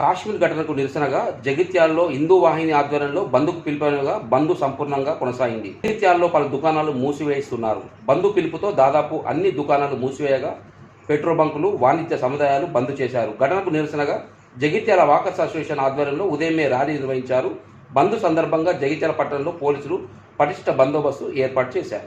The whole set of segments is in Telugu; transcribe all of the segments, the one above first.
కాశ్మీర్ ఘటనకు నిరసనగా జగిత్యాలలో హిందూ వాహిని ఆధ్వర్యంలో బంద్కు పిలుపుగా బంద్ సంపూర్ణంగా కొనసాగింది. జగిత్యాలలో పలు దుకాణాలు మూసివేయిస్తున్నారు బంద్ పిలుపుతో దాదాపు అన్ని దుకాణాలు మూసివేయగా పెట్రోల్ బంకులు వాణిజ్య సముదాయాలు బంద్ చేశారు. ఘటనకు నిరసనగా జగిత్యాల వాకర్స్ అసోసియేషన్ ఆధ్వర్యంలో ఉదయమే ర్యాలీ నిర్వహించారు. బంద్ సందర్భంగా జగిత్యాల పట్టణంలో పోలీసులు పటిష్ట బందోబస్తు ఏర్పాటు చేశారు.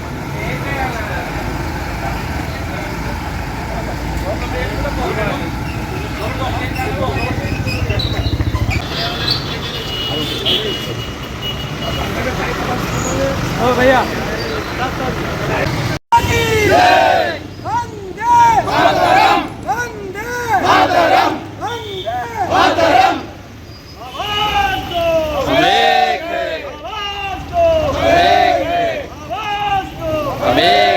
ఇంకోళ్ళు ఇస్తారు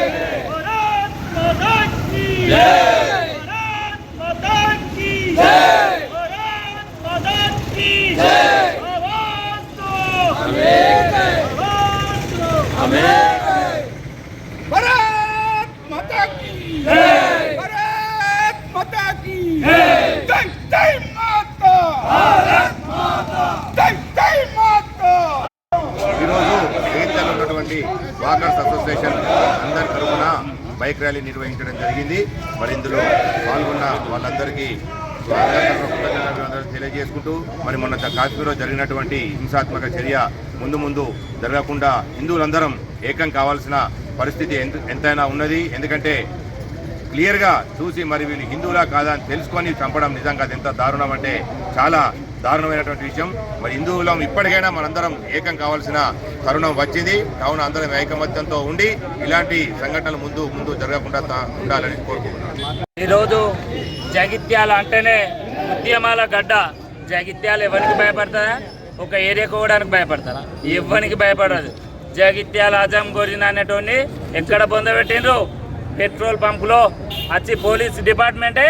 భారత్ మాతాకి భారత్ ఈరోజు జగిత్యాల ఉన్నటువంటి వాకర్స్ అసోసియేషన్ అందరి తరఫున బైక్ ర్యాలీ నిర్వహించడం జరిగింది. మరి ఇందులో పాల్గొన్న వాళ్ళందరికీ తెలియజేసుకుంటూ మరి మొన్న కాశ్మీర్లో జరిగినటువంటి హింసాత్మక చర్య ముందు ముందు జరగకుండా హిందువులందరం ఏకం కావాల్సిన పరిస్థితి ఎంత ఎంతైనా ఉన్నది. ఎందుకంటే క్లియర్గా చూసి మరి వీళ్ళు హిందువులా కాదా అని తెలుసుకొని చంపడం నిజంగా అది ఎంత దారుణం అంటే చాలా దారుణమైనటువంటి విషయం. మరి హిందువులం ఇప్పటికైనా మనందరం ఏకం కావాల్సిన తరుణం వచ్చింది. కావున అందరం ఐకమత్యంతో ఉండి ఇలాంటి సంఘటనలు ముందు ముందు జరగకుండా ఉండాలని కోరుకుంటున్నాను ఈరోజు జగిత్యాల అంటేనే ఉద్యమాల గడ్డ. జాగిత్యాలు ఎవరికి భయపడతారా? ఒక ఏరియా కోవడానికి భయపడతారా? ఎవరికి భయపడదు. జగిత్యాల అజం గోరిన ఎక్కడ పొందబెట్టిండ్రు పెట్రోల్ పంపులో వచ్చి పోలీస్ డిపార్ట్మెంటే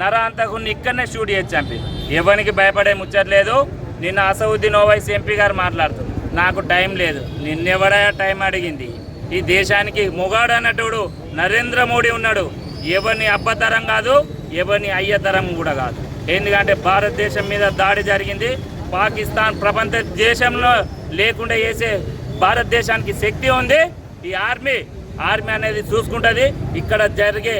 నర అంతకుని ఇక్కడనే షూట్ చేసి చంపి ఎవరికి భయపడే ముచ్చట్లేదు నిన్న అసౌద్దీన్ ఓవైస్ ఎంపీ గారు మాట్లాడుతుంది నాకు టైం లేదు. నిన్నెవడా టైం అడిగింది? ఈ దేశానికి మొగాడు అన్నట్టుడు నరేంద్ర మోడీ ఉన్నాడు. ఎవరిని అబ్బతరం కాదు ఎవరిని అయ్యతరం కూడా కాదు. ఎందుకంటే భారతదేశం మీద దాడి జరిగింది. పాకిస్తాన్ ప్రపంచ దేశంలో లేకుండా చేసే భారతదేశానికి శక్తి ఉంది. ఈ ఆర్మీ ఆర్మీ అనేది చూసుకుంటుంది. ఇక్కడ జరిగే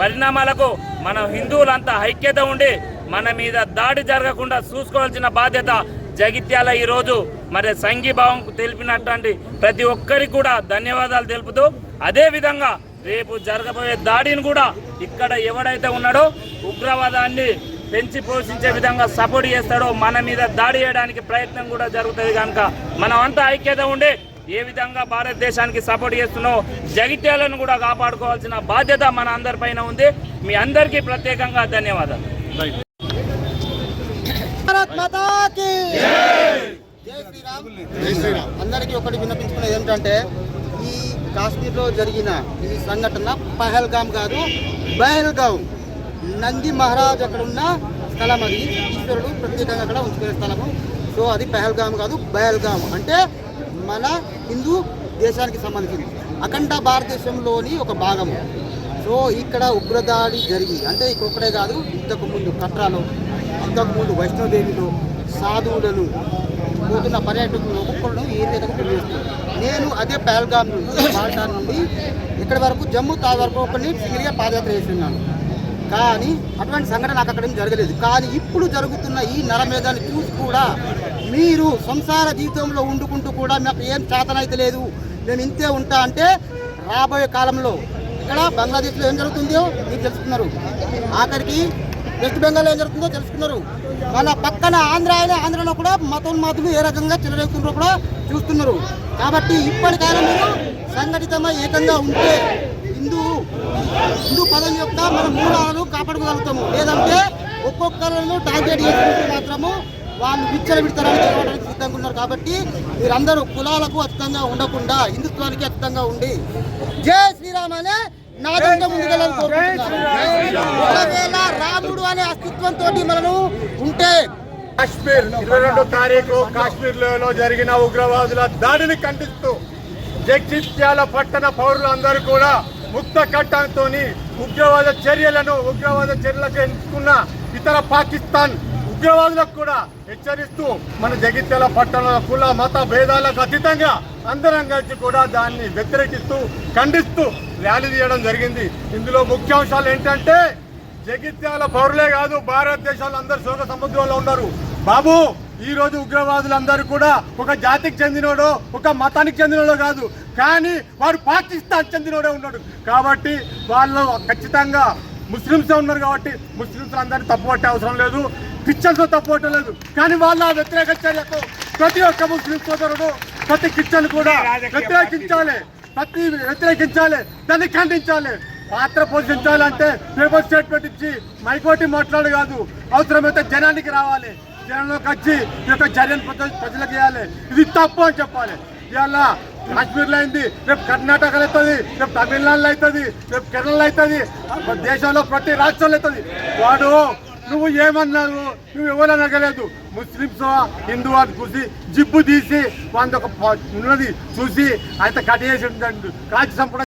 పరిణామాలకు మన హిందువులంతా ఐక్యత ఉండి మన మీద దాడి జరగకుండా చూసుకోవాల్సిన బాధ్యత జగిత్యాల ఈరోజు. మరి సంఘీభావం తెలిపినటువంటి ప్రతి ఒక్కరికి కూడా ధన్యవాదాలు తెలుపుతూ అదేవిధంగా రేపు జరగబోయే దాడిని కూడా ఇక్కడ ఎవడైతే ఉన్నాడో ఉగ్రవాదాన్ని పెంచి పోషించే విధంగా సపోర్ట్ చేస్తాడో మన మీద దాడి చేయడానికి ప్రయత్నం కూడా జరుగుతుంది కనుక మనం అంతా ఐక్యత ఉండి ఏ విధంగా భారతదేశానికి సపోర్ట్ చేస్తున్నావు జగిత్యాలను కూడా కాపాడుకోవాల్సిన బాధ్యత మన అందరిపైన ఉంది. మీ అందరికీ ప్రత్యేకంగా ధన్యవాదాలు. భారత్ మాతా కీ జై! శ్రీరామ్. జై శ్రీరామ్. అందరికీ ఒకటి విన్నపించుకునేది ఏంటంటే ఈ కాశ్మీర్లో జరిగిన ఈ సంఘటన పహల్గామ్ కాదు బహల్గామ్ నంది మహారాజ్ అక్కడ ఉన్న స్థలం అది. ఈశ్వరుడు ప్రత్యేకంగా అక్కడ ఉంచుకునే స్థలము. సో అది పెహల్గామ్ కాదు బహల్గామ్ అంటే మన హిందూ దేశానికి సంబంధించింది. అఖండ భారతదేశంలోని ఒక భాగము. సో ఇక్కడ ఉగ్రదాడి జరిగి అంటే ఇక్కడొక్కడే కాదు ఇంతకు ముందు కట్రాలో ఇంతకు ముందు వైష్ణోదేవిలో సాధువులను పోతున్న పర్యాటకులను ఒక్కొక్కరు ఏ విధంగా నేను అదే పహల్గామ్ నుండి పాల్టాన్ నుండి ఇక్కడి వరకు జమ్మూ తా వరకు ఒకరిని సింగిల్గా పాదయాత్ర చేస్తున్నాను. కానీ అటువంటి సంఘటన నాకు అక్కడ జరగలేదు. కానీ ఇప్పుడు జరుగుతున్న ఈ నరమేధాన్ని చూసి కూడా మీరు సంసార జీవితంలో వండుకుంటూ కూడా నాకు ఏం చేతనైతే లేదు. నేను ఇంతే ఉంటా అంటే రాబోయే కాలంలో ఇక్కడ బంగ్లాదేశ్లో ఏం జరుగుతుందో మీరు తెలుసుకున్నారు. ఆఖరికి వెస్ట్ బెంగాల్ ఏం జరుగుతుందో తెలుసుకున్నారు. మన పక్కన ఆంధ్ర అయినా ఆంధ్రలో కూడా మతోన్మాతులు ఏ రకంగా చెలరేగుతున్నారో కూడా చూస్తున్నారు. కాబట్టి ఇప్పటికైనా మీరు సంఘటితమై ఏకంగా ఉంటే హిందూ పదం యొక్క మన మూలాలను కాపాడుకోగలుగుతాము. లేదంటే ఒక్కొక్కరిను టార్గెట్ చేసుకుంటూ మాత్రము వాళ్ళు విచ్చల విడతారని గెలవడానికి సిద్ధంగా ఉన్నారు. కాబట్టి మీరందరూ కులాలకు అతీతంగా ఉండకుండా హిందుత్వానికి అతీతంగా ఉండి జై శ్రీరామ్ అనే నాదంగా ముందుకెళ్ళాలని రాముడు అనే అస్తిత్వంతో మనము ఉంటే కాశ్మీర్ ఇరవై రెండో తారీఖు కాశ్మీర్లో జరిగిన ఉగ్రవాదుల దాడిని ఖండిస్తూ జగిత్యాల పట్టణ పౌరులందరూ కూడా ముక్త కట్టంతో ఉగ్రవాద చర్యలను ఉగ్రవాద చర్యలకు ఎంచుకున్న ఇతర పాకిస్తాన్ ఉగ్రవాదులకు కూడా హెచ్చరిస్తూ మన జగిత్యాల పట్టణ కుల మత భేదాలకు అతీతంగా అందరం కలిసి కూడా దాన్ని వ్యతిరేకిస్తూ ఖండిస్తూ ర్యాలీ తీయడం జరిగింది. ఇందులో ముఖ్యాంశాలు ఏంటంటే జగిత్యాల పౌరులే కాదు భారతదేశంలో అందరు శోక సముద్రంలో ఉన్నారు. బాబు ఈ రోజు ఉగ్రవాదులందరూ కూడా ఒక జాతికి చెందినోడో ఒక మతానికి చెందినోడో కాదు కానీ వాడు పాకిస్తాన్ చెందినోడే ఉన్నాడు. కాబట్టి వాళ్ళు ఖచ్చితంగా ముస్లిమ్సే ఉన్నారు కాబట్టి ముస్లిమ్స్ అందరినీ తప్పుపట్టే అవసరం లేదు. క్రిస్టియన్స్ తప్పుపట్టలేదు కానీ వాళ్ళ వ్యతిరేక చర్యకు ప్రతి ఒక్క ముస్లిం సోదరుడు ప్రతి క్రిస్టియన్ కూడా వ్యతిరేకించాలి. ప్రతి వ్యతిరేకించాలి. దాన్ని ఖండించాలి. పాత్ర పోషించాలంటే పేపర్ స్టేట్మెంట్ ఇచ్చి మైకోటి మాట్లాడు కాదు. అవసరమైతే జనానికి రావాలి. జనంలోకి వచ్చి ఈ యొక్క చర్యను ప్రజలకు చేయాలి ఇది తప్పు అని చెప్పాలి. ఇవాళ కాశ్మీర్లో అయింది. రేపు కర్ణాటకలో అవుతుంది. రేపు తమిళనాడులో అవుతుంది. రేపు కేరళలో అవుతుంది. దేశంలో ప్రతి రాష్ట్రంలో అవుతుంది. వాడు నువ్వు ఏమన్నావు? నువ్వు ఎవరు అనగలేదు. ముస్లిమ్స్ హిందూ అని చూసి జిబ్బు తీసి వాళ్ళ ఒక ఉన్నది చూసి అయితే కట్ చేసి కాచి చంపడం